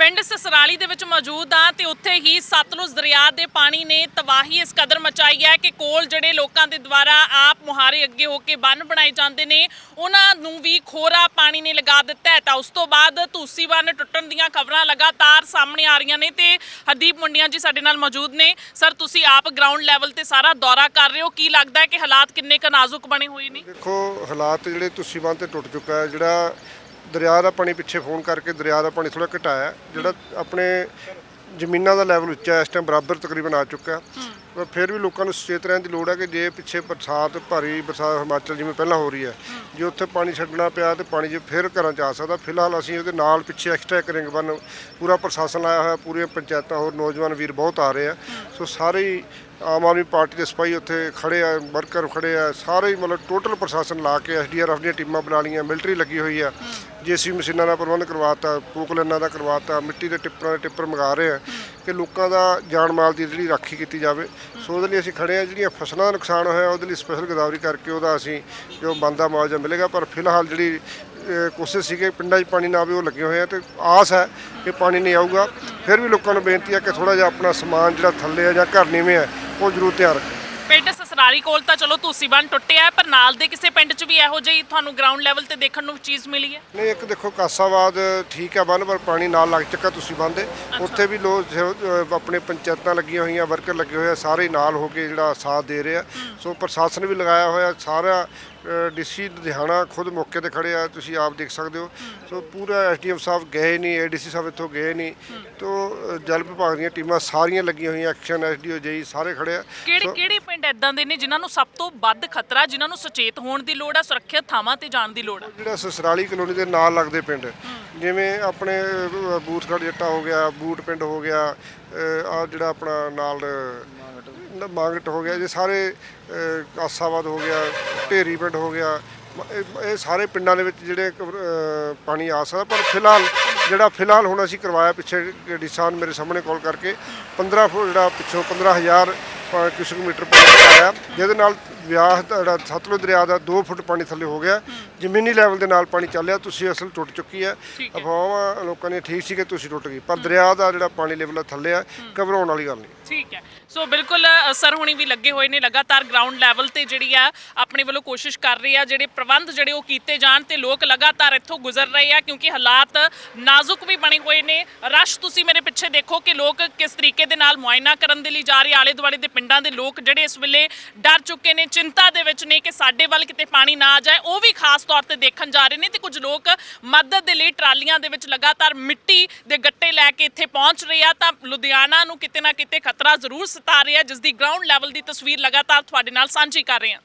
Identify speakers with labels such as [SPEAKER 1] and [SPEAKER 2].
[SPEAKER 1] ਪਿੰਡ ਸਸਰਾਲੀ ਦੇ ਵਿੱਚ ਮੌਜੂਦ ਆ ਤੇ ਉੱਥੇ ਹੀ ਸਤਲੁਜ ਦਰਿਆ ਦੇ ਪਾਣੀ ਨੇ ਤਬਾਹੀ ਇਸ ਕਦਰ ਮਚਾਈ ਹੈ ਕਿ ਕੋਲ ਜਿਹੜੇ ਲੋਕਾਂ ਦੇ ਦੁਆਰਾ ਆਪ ਮੁਹਾਰੇ ਅੱਗੇ ਹੋ ਕੇ ਬੰਨ ਬਣਾਏ ਜਾਂਦੇ ਨੇ, ਉਹਨਾਂ ਨੂੰ ਵੀ ਖੋਰਾ ਪਾਣੀ ਨੇ ਲਗਾ ਦਿੱਤਾ ਹੈ। ਤਾਂ ਉਸ ਤੋਂ ਬਾਅਦ ਧੂਸੀ ਬੰਨ ਟੁੱਟਣ ਦੀਆਂ ਖਬਰਾਂ ਲਗਾਤਾਰ ਸਾਹਮਣੇ ਆ ਰਹੀਆਂ ਨੇ ਤੇ ਹਰਦੀਪ ਮੁੰਡੀਆਂ ਜੀ ਸਾਡੇ ਨਾਲ ਮੌਜੂਦ ਨੇ। ਸਰ, ਤੁਸੀਂ ਆਪ ਗਰਾਊਂਡ ਲੈਵਲ ਤੇ ਸਾਰਾ ਦੌਰਾ ਕਰ ਰਹੇ ਹੋ। ਕੀ ਲੱਗਦਾ ਹੈ ਕਿ ਹਾਲਾਤ ਕਿੰਨੇ ਕੁ ਨਾਜ਼ੁਕ ਬਣੇ ਹੋਏ ਨੇ?
[SPEAKER 2] ਦੇਖੋ, ਹਾਲਾਤ ਜਿਹੜੇ ਤੁਸੀਂ ਬੰਨ ਤੇ ਟੁੱਟ ਚੁੱਕਾ ਹੈ, ਜਿਹੜਾ ਦਰਿਆ ਦਾ ਪਾਣੀ ਪਿੱਛੇ ਫੋਨ ਕਰਕੇ ਦਰਿਆ ਦਾ ਪਾਣੀ ਥੋੜਾ ਘਟਾਇਆ, ਜਿਹੜਾ ਆਪਣੇ ਜ਼ਮੀਨਾਂ ਦਾ ਲੈਵਲ ਉੱਚਾ ਇਸ ਟਾਈਮ ਬਰਾਬਰ ਤਕਰੀਬਨ ਆ ਚੁੱਕਾ ਪਰ ਫਿਰ ਵੀ ਲੋਕਾਂ ਨੂੰ ਸੁਚੇਤ ਰਹਿਣ ਦੀ ਲੋੜ ਹੈ ਕਿ ਜੇ ਪਿੱਛੇ ਬਰਸਾਤ, ਭਾਰੀ ਬਰਸਾਤ ਹਿਮਾਚਲ ਜਿਵੇਂ ਪਹਿਲਾਂ ਹੋ ਰਹੀ ਹੈ, ਜੇ ਉੱਥੇ ਪਾਣੀ ਛੱਡਣਾ ਪਿਆ ਤੇ ਪਾਣੀ ਜੇ ਫਿਰ ਘਰਾਂ ਚ ਆ ਸਕਦਾ। ਫਿਲਹਾਲ ਅਸੀਂ ਉਹਦੇ ਨਾਲ ਪਿੱਛੇ ਐਕਸਟਰਾ ਇੱਕ ਰਿੰਗ ਬੰਨ ਪੂਰਾ ਪ੍ਰਸ਼ਾਸਨ ਲਾਇਆ ਹੋਇਆ, ਪੂਰੀਆਂ ਪੰਚਾਇਤਾਂ, ਹੋਰ ਨੌਜਵਾਨ ਵੀਰ ਬਹੁਤ ਆ ਰਹੇ ਆ। ਸੋ ਸਾਰੇ ਹੀ ਆਮ ਆਦਮੀ ਪਾਰਟੀ ਦੇ ਸਿਪਾਹੀ ਉੱਥੇ ਖੜੇ ਆ, ਵਰਕਰ ਖੜੇ ਆ, ਸਾਰੇ ਹੀ ਮਤਲਬ ਟੋਟਲ ਪ੍ਰਸ਼ਾਸਨ ਲਾ ਕੇ ਐਸਡੀਆਰਐਫ ਦੀਆਂ ਟੀਮਾਂ ਬਣਾ ਲਈਆਂ ਮਿਲਟਰੀ ਲੱਗੀ ਹੋਈ ਆ। ਜੇਸੀ ਮਸ਼ੀਨਾਂ ਦਾ ਪ੍ਰਬੰਧ ਕਰਵਾਤਾ, ਪੋਕਲੈਨਾਂ ਦਾ ਕਰਵਾਤਾ, ਮਿੱਟੀ ਦੇ ਟਿੱਪਰਾਂ ਦੇ ਟਿੱਪਰ ਮੰਗਾ ਰਹੇ ਆ। ਕਿ ਲੋਕਾਂ ਦਾ ਜਾਨ ਮਾਲ ਦੀ ਜਿਹੜੀ ਰਾਖੀ ਕੀਤੀ ਜਾਵੇ। ਸੋ ਉਹਦੇ ਲਈ ਅਸੀਂ ਖੜੇ ਆ ਜਿਹੜੀਆਂ ਫਸਲਾਂ ਦਾ ਨੁਕਸਾਨ ਹੋਇਆ, ਉਹਦੇ ਲਈ ਸਪੈਸ਼ਲ ਗਦਾਵਰੀ ਕਰਕੇ ਉਹਦਾ ਅਸੀਂ ਜੋ ਬੰਦਾ ਮੁਆਵਜ਼ਾ ਮਿਲੇਗਾ। ਪਰ ਫਿਲਹਾਲ ਜਿਹੜੀ ਕੋਸ਼ਿਸ਼ ਸੀ ਕਿ ਪਿੰਡਾਂ 'ਚ ਪਾਣੀ ਨਾ ਆਵੇ, ਉਹ ਲੱਗੇ ਹੋਏ ਆ ਤੇ ਆਸ ਹੈ ਕਿ ਪਾਣੀ ਨਹੀਂ ਆਊਗਾ। ਫਿਰ ਵੀ ਲੋਕਾਂ ਨੂੰ ਬੇਨਤੀ ਹੈ ਕਿ ਥੋੜਾ ਜਿਹਾ ਆਪਣਾ ਸਮਾਨ ਜਿਹੜਾ ਥੱਲੇ ਆ ਜਾਂ ਘਰ ਨੀਵੇਂ ਆ, ਉਹ ਜ਼ਰੂਰ ਧਿਆਨ ਰੱਖੋ
[SPEAKER 1] ਪਿੰਡ ਸਸਰਾਲੀ ਕੋਲ ਤਾਂ ਚਲੋ ਧੂਸੀ ਬੰਨ ਟੁੱਟਿਆ ਹੈ, ਪਰ ਨਾਲ ਦੇ ਕਿਸੇ ਪਿੰਡ 'ਚ ਵੀ ਇਹੋ ਜਿਹੀ ਤੁਹਾਨੂੰ ਗਰਾਊਂਡ ਲੈਵਲ ਤੇ ਦੇਖਣ ਨੂੰ ਚੀਜ਼ ਮਿਲੀ ਹੈ?
[SPEAKER 2] ਨਹੀਂ ਇੱਕ ਦੇਖੋ ਕਾਸਾਬਾਦ ਠੀਕ ਹੈ ਬੰਨ ਪਰ ਪਾਣੀ ਨਾਲ ਲੱਗ ਚੱਕਾ ਤੁਸੀਂ ਬੰਦੇ ਉੱਥੇ ਵੀ ਲੋਕ ਜੋ, ਅਹ, ਆਪਣੇ ਪੰਚਾਇਤਾਂ ਲੱਗੀਆਂ ਹੋਈਆਂ ਵਰਕਰ ਲੱਗੇ ਹੋਏ ਆ ਸਾਰੇ ਨਾਲ ਹੋ ਕੇ ਜਿਹੜਾ ਸਾਥ ਦੇ ਰਹੇ ਆ। ਸੋ ਪ੍ਰਸ਼ਾਸਨ ਵੀ ਲਗਾਇਆ ਹੋਇਆ ਸਾਰਾ ਡੀਸੀ ਲੁਧਿਆਣਾ ਖੁਦ ਮੌਕੇ ਤੇ ਖੜੇ ਆ ਤੁਸੀਂ ਆਪ ਦੇਖ ਸਕਦੇ ਹੋ। ਸੋ ਪੂਰਾ ਐਸਡੀਐਮ ਸਾਹਿਬ ਗਏ ਨਹੀਂ ਏਡੀਸੀ ਸਾਹਿਬ ਇੱਥੋਂ ਗਏ ਨਹੀਂ। ਤੋ ਅਹ, ਜਲ ਵਿਭਾਗ ਦੀਆਂ ਟੀਮਾਂ ਸਾਰੀਆਂ ਲੱਗੀਆਂ ਹੋਈਆਂ ਐਕਸ਼ਨ ਐਸਡੀਓ ਜਈ ਸਾਰੇ ਖੜੇ ਆ।
[SPEAKER 1] ਕਿਹੜੇ ਕਿਹੜੇ ਪਿੰਡ ਐਦਾਂ ਦੇ ਨੇ ਜਿਨ੍ਹਾਂ ਨੂੰ ਸਭ ਤੋਂ ਵੱਧ ਖਤਰਾ ਜਿਨ੍ਹਾਂ ਨੂੰ ਸੁਚੇਤ ਹੋਣ ਦੀ ਲੋੜ ਹੈ ਸੁਰੱਖਿਅਤ ਥਾਵਾਂ ਤੇ ਜਾਣ ਦੀ ਲੋੜ ਹੈ
[SPEAKER 2] ਜਿਹੜਾ ਸਸਰਾਲੀ ਕਲੋਨੀ ਦੇ ਨਾਲ ਲੱਗਦੇ ਪਿੰਡ ਜਿਵੇਂ ਆਪਣੇ ਅਹ, ਬੂਥਗੜ੍ਹ ਜੱਟਾ ਹੋ ਗਿਆ ਬੂਟ ਪਿੰਡ ਹੋ ਗਿਆ ਆ ਜਿਹੜਾ ਆਪਣਾ ਨਾਲ ਅਹ, ਮਾਂਗਟ ਹੋ ਗਿਆ ਜੇ ਸਾਰੇ ਅਹ, ਹੋ ਗਿਆ ਢੇਰੀ ਪਿੰਡ ਹੋ ਗਿਆ ਇਹ- ਸਾਰੇ ਪਿੰਡਾਂ ਦੇ ਵਿੱਚ ਜਿਹੜੇ ਪਾਣੀ ਆ ਸਕਦਾ ਪਰ ਫਿਲਹਾਲ ਜਿਹੜਾ ਫਿਲਹਾਲ ਹੁਣ ਅਸੀਂ ਕਰਵਾਇਆ ਪਿੱਛੇ ਡਿਸਾਨ ਮੇਰੇ ਸਾਹਮਣੇ ਕਾਲ ਕਰਕੇ 15 ਫੁੱਟ ਜਿਹੜਾ ਪਿੱਛੋਂ 15000 ਕਿਲੋਮੀਟਰ ਮੀਟਰ ਆਇਆ ਜਿਹਦੇ ਨਾਲ ਵਿਆਹ ਦਾ ਜਿਹੜਾ ਸਤਲੁਜ ਦਰਿਆ ਦਾ 2 ਫੁੱਟ ਪਾਣੀ ਥੱਲੇ ਹੋ ਗਿਆ। ਜ਼ਮੀਨੀ ਲੈਵਲ ਦੇ ਨਾਲ ਪਾਣੀ ਚੱਲਿਆ ਤੁਸੀਂ ਅਸਲ ਟੁੱਟ ਚੁੱਕੀ ਹੈ। ਅਫਵਾਹਾਂ ਲੋਕਾਂ ਨੇ ਠੀਕ ਸੀ ਕਿ ਤੁਸੀਂ ਟੁੱਟ ਗਈ ਪਰ ਦਰਿਆ ਦਾ ਜਿਹੜਾ ਪਾਣੀ ਲੈਵਲ ਥੱਲੇ ਆ ਘਬਰਾਉਣ ਵਾਲੀ ਗੱਲ ਨਹੀਂ।
[SPEAKER 1] ਠੀਕ ਹੈ। ਸੋ ਬਿਲਕੁਲ ਸਰ ਹੁਣੀ ਵੀ ਲੱਗੇ ਹੋਏ ਨੇ ਲਗਾਤਾਰ ਗਰਾਊਂਡ ਲੈਵਲ ਤੇ ਜਿਹੜੀ ਆ ਆਪਣੇ ਵੱਲੋਂ ਕੋਸ਼ਿਸ਼ ਕਰ ਰਹੇ ਆ ਜਿਹੜੇ ਪ੍ਰਬੰਧ ਜਿਹੜੇ ਉਹ ਕੀਤੇ ਜਾਣ ਤੇ ਲੋਕ ਲਗਾਤਾਰ ਇੱਥੋਂ ਗੁਜ਼ਰ ਰਹੇ ਆ ਕਿਉਂਕਿ ਹਾਲਾਤ ਨਾਜ਼ੁਕ ਵੀ ਬਣੇ ਹੋਏ ਨੇ। ਰਸ਼ ਤੁਸੀਂ ਮੇਰੇ ਪਿੱਛੇ ਦੇਖੋ ਕਿ ਲੋਕ ਕਿਸ ਤਰੀਕੇ ਦੇ ਨਾਲ ਮੁਆਇਨਾ ਕਰਨ ਦੇ ਲਈ ਜਾ ਰਹੇ ਆਲੇ ਦੁਆਲੇ ਦੇ ਪਿੰਡਾਂ ਦੇ ਲੋਕ ਜਿਹੜੇ ਇਸ ਵੇਲੇ ਡਰ ਚੁੱਕੇ ਨੇ ਚਿੰਤਾ ਦੇ ਵਿੱਚ ਨੇ ਕਿ ਸਾਡੇ ਵੱਲ ਕਿਤੇ ਪਾਣੀ ਨਾ ਆ ਜਾਏ। ਉਹ ਵੀ ਖਾਸ ਤੌਰ ਤੇ ਦੇਖਣ ਜਾ ਰਹੇ ਨੇ ਤੇ ਕੁਝ ਲੋਕ ਮਦਦ ਦੇ ਲਈ ਟਰਾਲੀਆਂ ਦੇ ਵਿੱਚ ਲਗਾਤਾਰ ਮਿੱਟੀ ਦੇ ਗੱਟੇ ਲੈ ਕੇ ਇੱਥੇ ਪਹੁੰਚ ਰਹੇ ਆ। ਤਾਂ ਲੁਧਿਆਣਾ ਨੂੰ ਕਿਤੇ ਨਾ ਕਿਤੇ ਖਤਰਾ ਜ਼ਰੂਰ ਸਤਾ ਰਿਹਾ, ਜਿਸ ਦੀ ਗਰਾਊਂਡ ਲੈਵਲ ਦੀ ਤਸਵੀਰ ਲਗਾਤਾਰ ਤੁਹਾਡੇ ਨਾਲ ਸਾਂਝੀ ਕਰ ਰਹੇ ਹਾਂ।